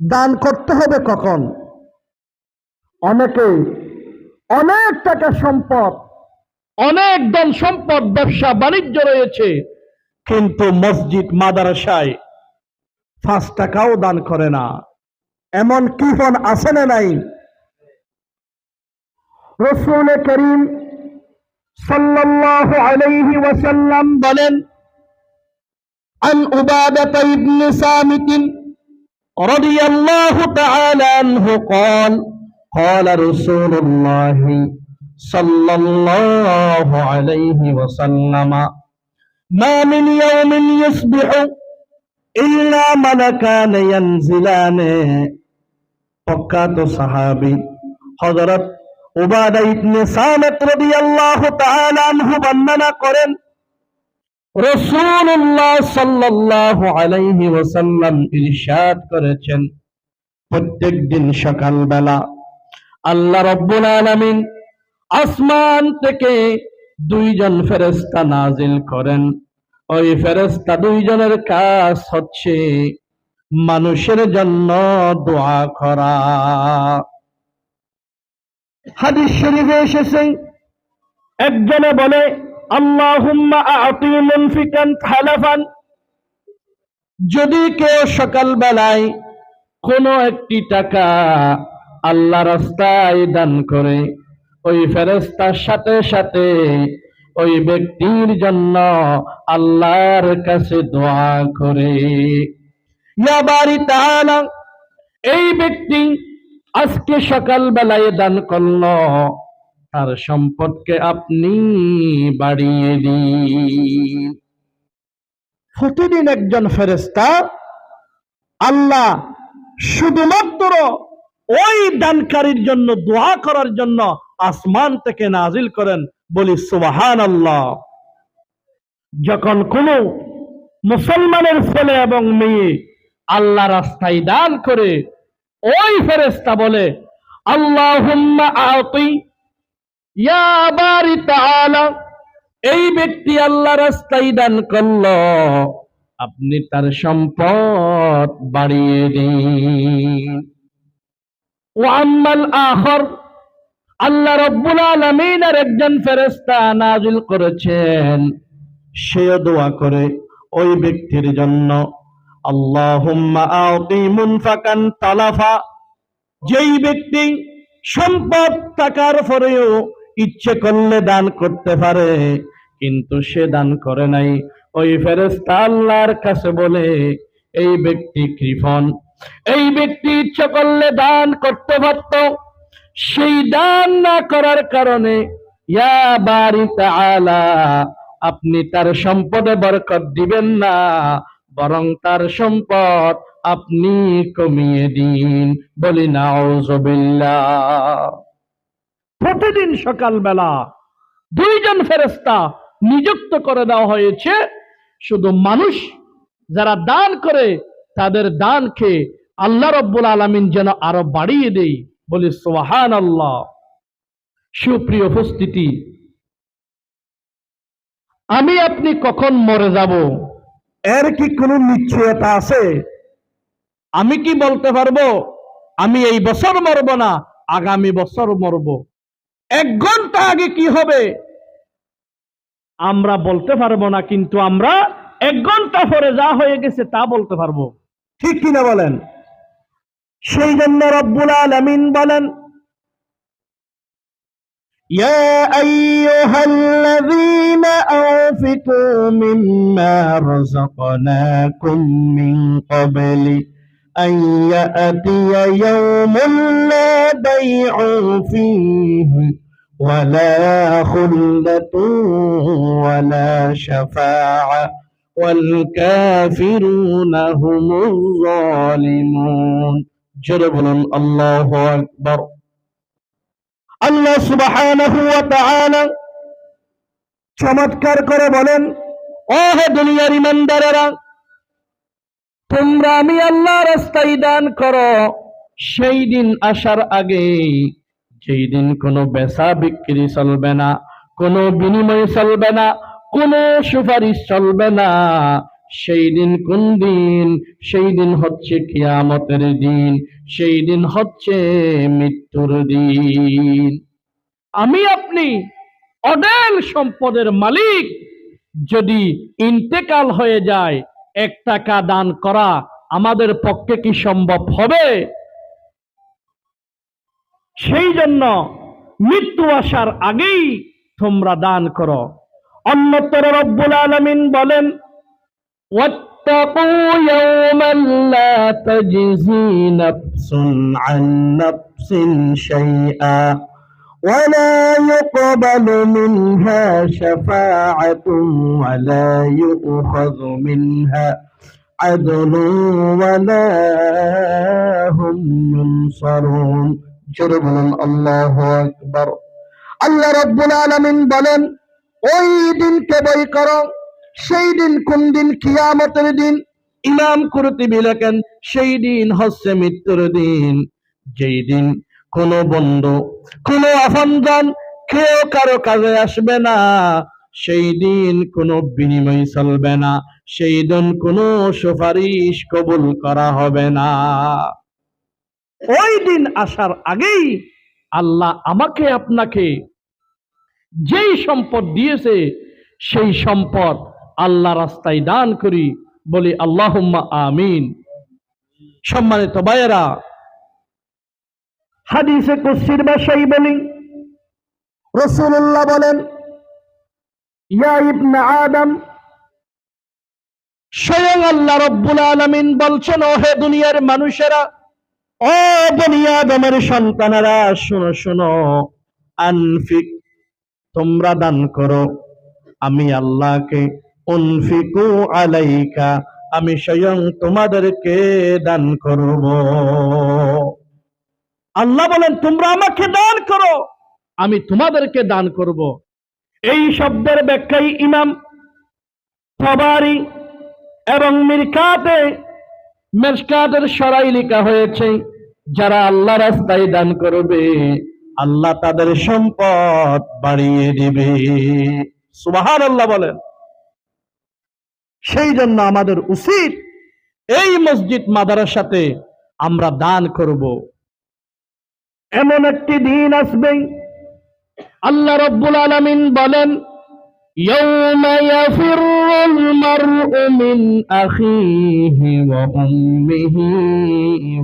দান করতে হবে কখন? অনেকে অনেক টাকা সম্পদ, অনেক দান সম্পদ, ব্যবসা, বাণিজ্য রয়েছে, কিন্তু মসজিদ, মাদারসায় পাঁচ টাকাও দান করে না। এমন কি ফোন আছে না নাই? রসুল করিম সাল্লাল্লাহু আলাইহি ওয়াসাল্লাম বলেন আন উবাদাত ইবনে সামিতিন رضي الله تعالى عنه قال قال رسول الله صلى الله عليه وسلم ما من يوم يصبح إلا ملكان ينزلان প্রখ্যাত সাহাবী হযরত উবাদা ইবনে সামিত রাদিয়াল্লাহু তাআলা আনহু বর্ণনা করেন করেছেন, প্রত্যেক দিন সকালবেলা। আল্লাহ রব্বুল আলামিন আসমান থেকে দুইজন ফেরেশতা নাজিল করেন। ওই ফেরেশতা দুইজনের কাজ হচ্ছে মানুষের জন্য দোয়া করা। হাদিস শরীফে এসেছে, একজনে বলে যদি কেউ সকাল বেলায় কোন একটি টাকা আল্লাহ রাস্তায় দান করে, ওই ফেরেস্তার সাথে সাথে ওই ব্যক্তির জন্য আল্লাহর কাছে দোয়া করে। এই ব্যক্তি আজকে সকাল বেলায় দান করল। তার সম্পদকে আপনি বাড়িয়ে দিন। প্রতিদিন একজন ফেরেস্তা আল্লাহ শুধুমাত্র ওই দানকারীর জন্য দোয়া করার জন্য আসমান থেকে নাজিল করেন, বলি সুবাহান আল্লাহ যখন কোন মুসলমানের ছেলে এবং মেয়ে আল্লাহ রাস্তায় দান করে, ওই ফেরেস্তা বলে আল্লাহ এই ব্যক্তি আল্লাহ রাস্তায় দান করল, আপনি তার সম্পদ বাড়িয়ে দিন। আম্মাল আল্লাহ রব্বুল আলামিন আর একজন ফেরেশতা নাজিল করেছেন। সেও দোয়া করে, ওই ব্যক্তির জন্য তালাফা, যেই ব্যক্তি সম্পদ টাকার পরেও ইচ্ছে করলে দান করতে পারে, কিন্তু সে দান করে নাই। ওই ফেরেস্তা আল্লাহর কাছে বলে, এই ব্যক্তি কৃপণ। এই ব্যক্তি ইচ্ছে করলে দান করতে পারত। সেই দান না করার কারণে, ইয়া তাআলা, আপনি তার সম্পদে বরকত দিবেন না, বরং তার সম্পদ আপনি কমিয়ে দিন। বলি, নাউজুবিল্লাহ। প্রতিদিন সকালবেলা দুইজন ফেরেস্তা নিযুক্ত করে দেওয়া হয়েছে। শুধু মানুষ যারা দান করে তাদের দানকে আল্লাহ রব্বুল আলমিন যেন আরও বাড়িয়ে দেই বলি সোহান আল্লাহ সুপ্রিয় উপস্থিতি আমি আপনি কখন মরে যাব? এর কি কোনো নিশ্চয়তা আছে? আমি কি বলতে পারব? আমি এই বছর মরব না আগামী বছর মরব। এক ঘন্টা আগে কি হবে আমরা বলতে পারবো না কিন্তু আমরা এক ঘন্টা পরে যা হয়ে গেছে তা বলতে পারবো ঠিক কিনা বলেন সেই জন্য রব্বুল আলামিন বলেন يا أيها الذين أنفقوا مما رزقناكم من قبل أن يأتي يوم لا بيع فيه ولا خلة ولا شفاعة والكافرون هم الظالمون جرب الله أكبر আল্লাহ সুবহানাহু ওয়া তাআলা চমৎকার করে বলেন ও হে দুনিয়ার ইমানদারেরা তোমরা আমি আল্লাহ রাস্তায় দান করো। সেই দিন আসার আগে, যেই দিন কোনো বেচা বিক্রি চলবে না, কোনো বিনিময় চলবে না, কোনো সুপারিশ চলবে না, সেই দিন কোন দিন? সেই দিন হচ্ছে কিয়ামতের দিন, সেই দিন হচ্ছে মৃত্যুর দিন। আমি আপনি অডেল সম্পদের মালিক, যদি ইন্তেকাল হয়ে যায় এক টাকা দান করা আমাদের পক্ষে কি সম্ভব হবে সেই জন্য মৃত্যু আসার আগেই তোমরা দান করো অন্যতর রব্বুল আলমিন বলেন واتقوا يوما لا تجزي نفس عن نفس شيئا ولا يقبل منها شفاعة ولا يؤخذ منها عدل ولا هم ينصرون جرب الله أكبر আল্লাহ রব্বুল আলামিন বলেন ওই দিনকে বই করো সেই দিন কোন দিন কিয়ামতের দিন ইমাম কুরতুবি লেখেন সেই দিন হচ্ছে মৃত্যুর দিন যেই দিন কোন বন্ধু, কোন আপনজন কেউ কারও কাজে আসবে না। সেই দিন কোনো বিনিময় চলবে না, সেই দিন কোনো সুপারিশ কবুল করা হবে না। ওই দিন আসার আগেই আল্লাহ আমাকে, আপনাকে যেই সম্পদ দিয়েছে, সেই সম্পদ আল্লাহ রাস্তায় দান করি। বলি, আল্লাহুম্মা আমিন। সম্মানিত ভাইয়েরা হাদিসে কুসির বাসাই বলি। রসুল্লাহ বলেন ইয়া ইবনে আদম স্বয়ং আল্লাহ রব্বুল আলামিন বলছেন ও হে দুনিয়ার মানুষেরা ও দুনিয়া সন্তানেরা শোনো শোনো আনফিক তোমরা দান করো। আমি আল্লাহকে উনফিকু আলাইকা আমি স্বয়ং তোমাদেরকে দান করব। আল্লাহ বলেন, তোমরা আমাকে দান করো। আমি তোমাদেরকে দান করব। এই শব্দের ব্যাখ্যাই ইমাম তবারি এবং মিরকাতে মেসকাতের সরাই লেখা হয়েছে, যারা আল্লাহ রাস্তায় দান করবে, আল্লাহ তাদের সম্পদ বাড়িয়ে দিবে। সুবাহান আল্লাহ বলেন। সেই জন্য আমাদের উচিত এই মসজিদ মাদারের মাদারাসাতে আমরা দান করব। এমন একটি দিন আসবে আল্লাহ রব্বুল আলামিন বলেন يوم يفر المرء من أخيه وأمه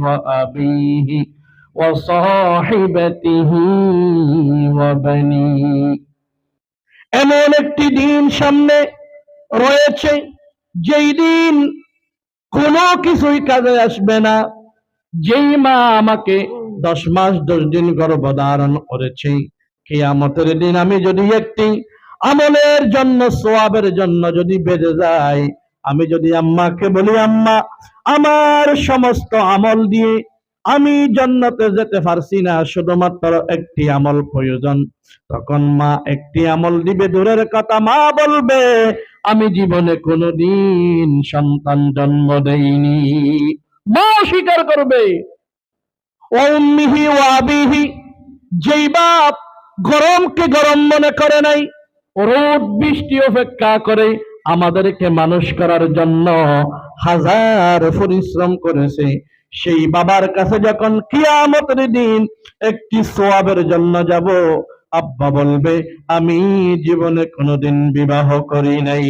وأبيه وصاحبته وبنيه এমন একটি দিন সামনে রয়েছে যেই দিন কোনো কিছুই কাজে আসবে না যেই মা আমাকে দশ মাস, দশ দিন গর্ভধারণ করেছে। কেয়ামতের দিন আমি যদি একটি আমলের জন্য সোয়াবের জন্য যদি বেঁধে যাই, আমি যদি আম্মাকে বলি, আম্মা, আমার সমস্ত আমল দিয়ে আমি জান্নাতে যেতে পারছি না, শুধুমাত্র একটি আমল প্রয়োজন। তখন মা একটি আমল দিবে, দূরের কথা মা বলবে, আমি জীবনে কোনোদিন সন্তান জন্ম দেইনি। মা স্বীকার করবে ও উম্মিহি ও আবিহি, যেই বাপ গরমকে গরম মনে করে নাই, রোদ, বৃষ্টি অপেক্ষা করে আমাদেরকে মানুষ করার জন্য হাজার পরিশ্রম করেছে। সেই বাবার কাছে যখন কিয়ামতের দিন একটি সোয়াবের জন্য যাব, আব্বা বলবে, আমি জীবনে কোনোদিন বিবাহ করি নাই।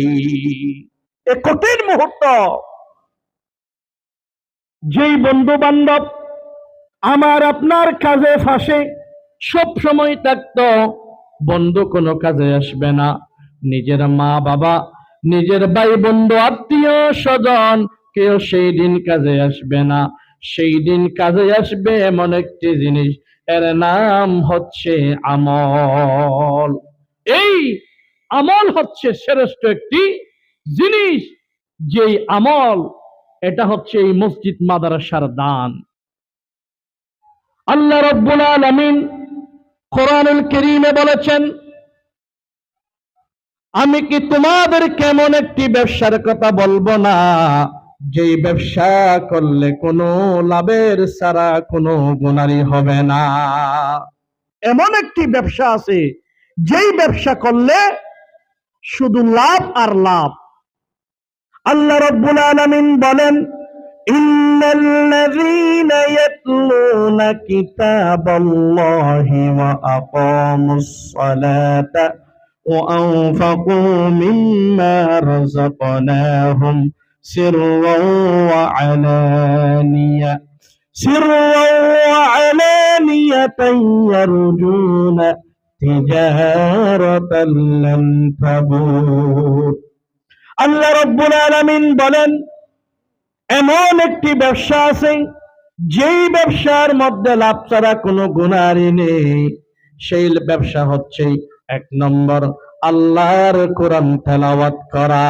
এ কঠিন মুহূর্ত। যেই বন্ধু বান্ধব আমার আপনার কাজে ফাঁসে। সব সময় থাকতো, বন্ধু কোনো কাজে আসবে না। নিজের মা বাবা, নিজের ভাই বন্ধু, আত্মীয় স্বজন, কেউ সেই দিন কাজে আসবে না। সেই দিন কাজে আসবে এমন একটি জিনিস, এর নাম হচ্ছে আমল। এই আমল হচ্ছে শ্রেষ্ঠ একটি জিনিস, যেই আমল, এটা হচ্ছে এই মসজিদ মাদ্রাসার দান। আল্লাহ রব্বুল আলামিন কোরআনুল করিমে বলেছেন, আমি কি তোমাদের কেমন একটি ব্যবসার কথা বলব না? যেই ব্যবসা করলে কোনো লাভের ছাড়া কোনো গুণারি হবে না। এমন একটি ব্যবসা আছে, যেই ব্যবসা করলে শুধু লাভ আর লাভ। আল্লাহ রব্বুল আলামিন বলেন إن الذين يتلون كتاب الله وأقاموا الصلاة وأنفقوا مما رزقناهم سرا وعلانية سرا وعلانية يرجون تجارة لن تبور الله رب العالمين بلن এমন একটি ব্যবসা আছে, যেই ব্যবসার মধ্যে লাভ ছাড়া কোনো গুণারি নেই। সেই ব্যবসা হচ্ছে এক নম্বর আল্লাহর কোরআন তেলাওয়াত করা।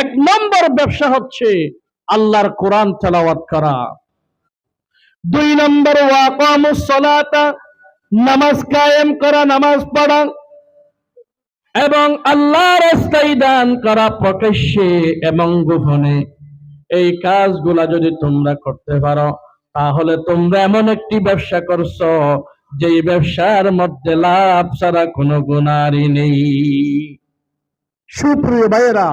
এক নম্বর ব্যবসা হচ্ছে আল্লাহর কোরআন তেলাওয়াত করা। দুই নম্বর ওয়াকামুস সালাতা, নামাজ কায়েম করা, নামাজ পড়া এবং আল্লাহ রাস্তায় দান করা প্রকাশ্যে এবং গোপনে। এই কাজগুলা যদি তোমরা করতে পারো, তাহলে তোমরা এমন একটি ব্যবসা করছ যে ব্যবসার মধ্যে লাভ ছাড়া কোনো গুণারই নেই। সুপ্রিয় ভাইয়েরা